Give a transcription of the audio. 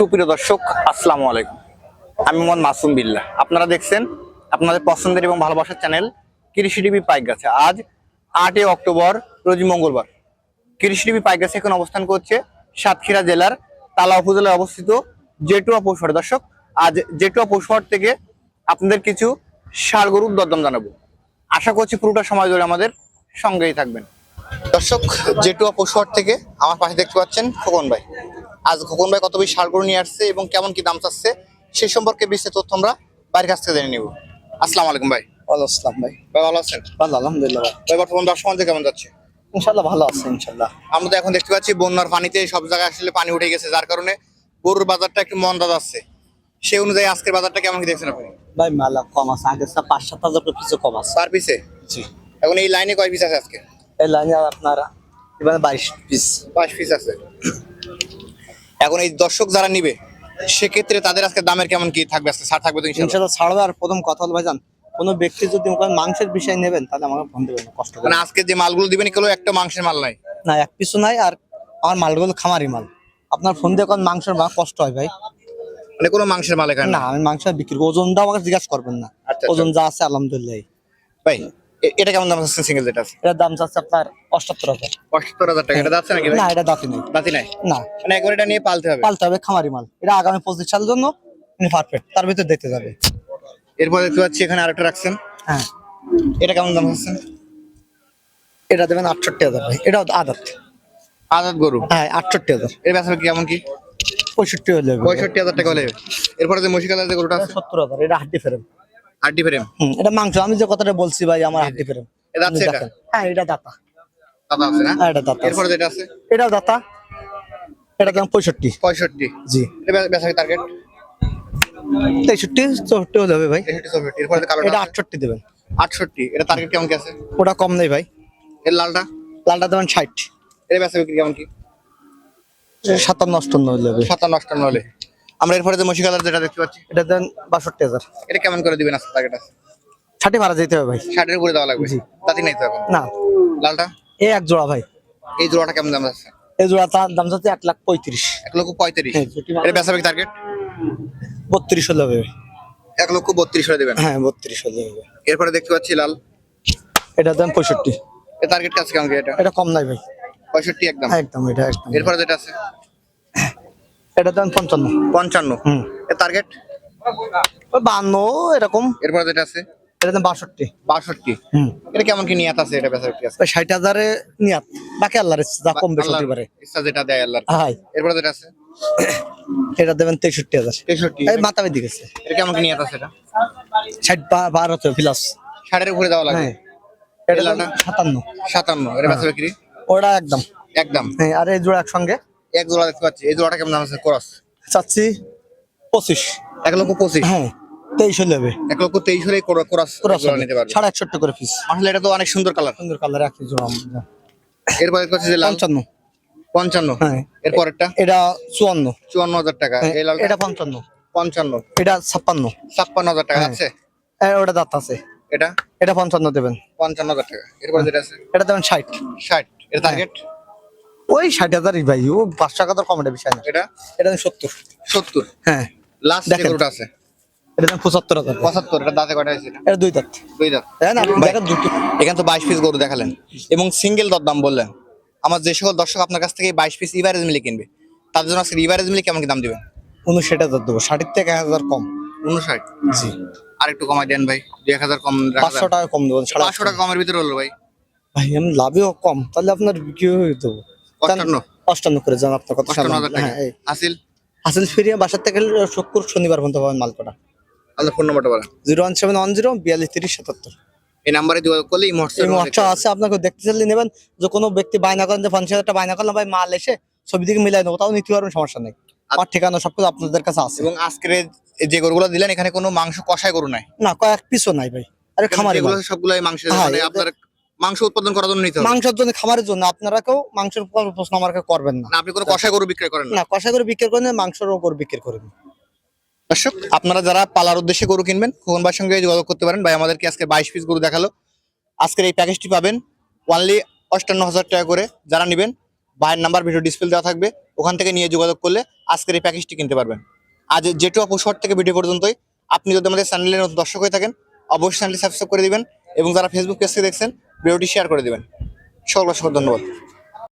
সুপ্রিয় দর্শক, আসসালামু আলাইকুম। আমি মোহাম্মদ মাসুম বিল্লাহ। আপনারা দেখছেন আপনাদের পছন্দের এবং ভালোবাসার চ্যানেল কৃষি টিভি পাইক গাছে আজ আটই অক্টোবর, রোজ মঙ্গলবার। কৃষি টিভি পাইক গাছে এখন অবস্থান করছে সাতক্ষীরা জেলার তালা উপজেলায় অবস্থিত জেটুয়া পৌষহাট দর্শক, আজ জেটুয়া পৌষহাট থেকে আপনাদের কিছু ষাড় গরুর দরদাম জানাব। আশা করছি পুরোটা সময় ধরে আমাদের সঙ্গেই থাকবেন। দর্শক, জেটুয়া পশুহাট থেকে আমার পাশে দেখতে পাচ্ছেন খোকন ভাই। আজ খোকন ভাই কত বেশি সার গরু নিয়ে আসছে এবং কেমন কি দাম চাচ্ছে সে সম্পর্কে বিস্তারিত তথ্য আমরা বাড়ির কাছ থেকে জেনে নিব। আসসালামু আলাইকুম ভাই। ভালো আসলাম ভাই। ভাই ভালো আছেন? ভালো আলহামদুলিল্লাহ ভাই। বর্তমান দশ সমাজে কেমন যাচ্ছে? ইনশাল্লাহ ভালো আছে ইনশাল্লাহ আমরা তো এখন দেখতে পাচ্ছি বন্যার পানিতে সব জায়গায় আসলে পানি উঠে গেছে যার কারণে গরুর বাজারটা একটু মন্দা যাচ্ছে সেই অনুযায়ী আজকের বাজারটা কেমন কি দেখছেন আপনি? ভাই মালা কম আছে আগে সব পাঁচ সাত হাজার করে কিছু কম আছে। পার পিসে? জি। এখন এই লাইনে কয় পিস আছে আজকে? এই লাইনে আপনার এবার বাইশ পিস। বাইশ পিস আছে। এখন এই দর্শক যারা নিবে সেক্ষেত্রে তাদের আজকে দামের কেমন কি থাকবে? আজকে ছাড় থাকবে তো ছাড়বে আর প্রথম কথা হলো ভাইজান কোনো ব্যক্তি যদি মাংসের বিষয় নেবেন তাহলে আমাকে ফোন দেবেন কষ্ট মানে আজকে যে মালগুলো দিবেন কেউ একটা মাংসের মাল নাই? না এক পিছু নাই আর আমার মালগুলো খামারি মাল। আপনার ফোন দিয়ে কোন মাংসের মাল কষ্ট হয় ভাই? মানে কোনো মাংসের মাল এখানে? না আমি মাংস বিক্রি করি। ওজনটা আমাকে জিজ্ঞাসা করবেন না। আচ্ছা, ওজন যা আছে আলহামদুলিল্লাহ। ভাই এটা কেমন দাম আছে সিঙ্গেল যেটা আছে? এটার দাম চাচ্ছে আপনার অষ্টাত্তর হাজার। পঁচাত্তর হাজার টাকা। এটা যাচ্ছে নাকি না এটা দাঁতি নেই। বাতি নাই? না। মানে একবার এটা নিয়ে পালতে হবে? পালতে হবে খামারি মাল। এটা আগামী পঁচিশ সালের জন্য পারফেক্ট তার ভিতর দেখতে যাবে। এরপর দেখতে পাচ্ছি এখানে আরেকটা রাখছেন। হ্যাঁ। এটা কেমন দাম হচ্ছে এটা দেবেন আটষট্টি হাজার ভাই। এটাও আদাত। আজাদ গরু? হ্যাঁ আটষট্টি হাজার। এর বিক্রি কেমন কি? পঁয়ষট্টি হলে। পঁয়ষট্টি হাজার টাকা হলে এরপরে যে মশিকালার যে গরুটা আছে? সত্তর হাজার। এটা হাড্ডি ফেরেম আড্ডি ফ্রেম? এটা মাংস। আমি যে কথাটা বলছি ভাই আমার হাড্ডি ফেরেম। এটা আছে এটা? হ্যাঁ এটা দাতা। দাদা আছে না? হ্যাঁ এটা দাতা। এরপরে যেটা আছে? এটাও দাতা। এটা দাম জি। এটা বেচা টার্গেট হবে ভাই। এরপরে কালোটা দেবেন। আটষট্টি। এটা টার্গেট কেমন কি আছে? ওটা কম নেই ভাই। এর লালটা? লালটা দেবেন বেচা বিক্রি কেমন কি? সাতান্ন অষ্টান্ন হলে হবে। সাতান্ন আটান্ন হলে। আমরা এরপরে যে মশিকালার যেটা দেখতে পাচ্ছি। এটা দেন বাষট্টি হাজার। এটা কেমন করে দিবেন আজকে আছে ষাটে ভাড়া যেতে হবে ভাই। ষাটের উপরে দেওয়া লাগবে? তাতে নাই তো এখন? না। লালটা? এ এক জোড়া ভাই। এই জোড়াটা কেমন দাম আছে এই জোড়া তার দাম যাচ্ছে এক লাখ পঁয়ত্রিশ। এক লক্ষ পঁয়ত্রিশ? হ্যাঁ। এটা বেচা টার্গেট বত্রিশ হলে হবে। এক লক্ষ বত্রিশ হলে দেবেন? হ্যাঁ বত্রিশ হলে হবে। এরপরে দেখতে পাচ্ছি লাল। এটা দাম পঁয়ষট্টি। টার্গেট কাছে কেমন এটা? এটা কম নাই ভাই। পঁয়ষট্টি একদম? একদম এটা একদম। এরপরে যেটা আছে? এটা দাম পঞ্চান্ন। পঞ্চান্ন। এর টার্গেট ওই বান্ন এরকম। এরপরে যেটা আছে? এটা দাম বাষট্টি। এটা কেমন কি নিয়াত আছে? এটা বেচা বিক্রি আছে ষাট হাজারে নিয়াত। বাকি আল্লাহর যা কম বেশি হতে পারে। ইচ্ছা যেটা দেয় হাই এরপরে যেটা আছে? এটা দেবেন তেষট্টি হাজার। তেষট্টি। এই এটা কেমন কি নিয়াত আছে এটা? ষাট বা- বারো হচ্ছে প্লাস ষাটের উপরে দেওয়া হ্যাঁ। এটা সাতান্ন। সাতান্ন। এটা বেচা বিক্রি ওটা একদম। একদম। হ্যাঁ আর এই জোড়া একসঙ্গে? এক জোড়া দেখতে পাচ্ছি। এই জোড়াটা কেমন দাম আছে? ক্রস। চাচ্ছি পঁচিশ। এক লক্ষ পঁচিশ? হ্যাঁ তেইশ হলে হবে। এক লক্ষ তেইশ হলে ক্রস ক্রস নিতে পারবে। সাড়ে একষট্টি করে পিস আসলে এটা তো অনেক সুন্দর কালার সুন্দর কালার একই জোড়া। এরপর দেখতে পাচ্ছি যে পঞ্চান্ন। পঞ্চান্ন। হ্যাঁ। এর পরেরটা? এটা চুয়ান্ন। চুয়ান্ন হাজার টাকা। হ্যাঁ, এই লাল এটা পঞ্চান্ন। পঞ্চান্ন। এটা ছাপ্পান্ন। ছাপ্পান্ন হাজার টাকা হ্যাঁ। আছে? এ, ওটা দাঁত আছে। এটা? এটা পঞ্চান্ন দেবেন। পঞ্চান্ন হাজার টাকা। এরপর যেটা আছে? এটা দেবেন ষাট। ষাট। এর টার্গেট ওই ষাট হাজারই ভাই ও পাঁচ টাকা তো কমের বিষয় না। এটা? এটা সত্তর। সত্তর? হ্যাঁ। লাস্ট দেখেন। আছে? এটা পঁচাত্তর হাজার। পঁচাত্তর এটা দাঁতে দুই দাঁত। দুই দাঁত। আপনি দেখেন দুটো। এখানে তো বাইশ পিস গরু দেখালেন। এবং সিঙ্গেল দরদাম বললেন। আমার যে সকল দর্শক আপনার কাছ থেকে বাইশ পিস ইভারেজ মিলে কিনবে তাদের জন্য আজকে ইভারেজ মিলে কেমন কি দাম দিবেন? উনষাট হাজার দেবো। ষাটের থেকে এক হাজার কম। উনষাট? জি। আর একটু কমাই দেন ভাই দুই এক হাজার কম পাঁচশো টাকা কম দেবো পাঁচশো টাকা কমের ভিতরে হলো ভাই। ভাই আমি লাভেও কম তাহলে আপনার বিক্রি হয়ে দেবো অষ্টান্ন। অষ্টান্ন করে যান আপনার কথা অষ্টান্ন হাজার টাকা। হ্যাঁ এই। আসিল ফিরিয়ে বাসার থেকে শুক্র শনিবার পর্যন্ত পাবেন মালকোটা। আপনার ফোন নাম্বারটা বলেন। Zero one seven one zero বিয়াল্লিশ তিরিশ সাতাত্তর। এই নাম্বারে যোগাযোগ করলে এই মুহূর্তে আছে আপনাকে দেখতে চাইলে নেবেন। যে কোনো ব্যক্তি বায়না করেন যে পঞ্চাশ হাজার টাকা বায়না করলাম ভাই মাল এসে ছবি দিকে মিলাই নেব তাও নিতে পারবেন সমস্যা নেই। আমার ঠিকানা সবকিছু আপনাদের কাছে আছে। এবং আজকের যে গরুগুলো দিলেন এখানে কোনো মাংস কষাই গরু নাই? না কয়েক পিসও নাই ভাই। আরে খামারি এগুলো। সবগুলাই মাংস আপনার মাংস উৎপাদন করার জন্য নিতে হবে। মাংসের জন্য খামারের জন্য আপনারা কেউ মাংসের প্রশ্ন আমার করবেন না। আপনি কোনো কষাই গরু বিক্রি করেন না। না কষা করে বিক্রি করেন মাংসের উপর বিক্রি করেন। দর্শক আপনারা যারা পালার উদ্দেশ্যে গরু কিনবেন খোকন ভাইয়ের সঙ্গে যোগাযোগ করতে পারেন। ভাই আমাদেরকে আজকে বাইশ পিস গরু দেখাল। আজকের এই প্যাকেজটি পাবেন ওনলি অষ্টান্ন হাজার টাকা করে। যারা নেবেন ভাইয়ের নাম্বার ভিডিও ডিসপ্লে দেওয়া থাকবে। ওখান থেকে নিয়ে যোগাযোগ করলে আজকের এই প্যাকেজটি কিনতে পারবেন। আজ জেটু অপো শর্ট থেকে ভিডিও পর্যন্তই। আপনি যদি আমাদের চ্যানেলের দর্শক হয়ে থাকেন অবশ্যই চ্যানেলটি সাবস্ক্রাইব করে দিবেন। এবং যারা ফেসবুক পেজ থেকে দেখছেন ভিডিওটি শেয়ার করে দেবেন। সকল অসংখ্য ধন্যবাদ।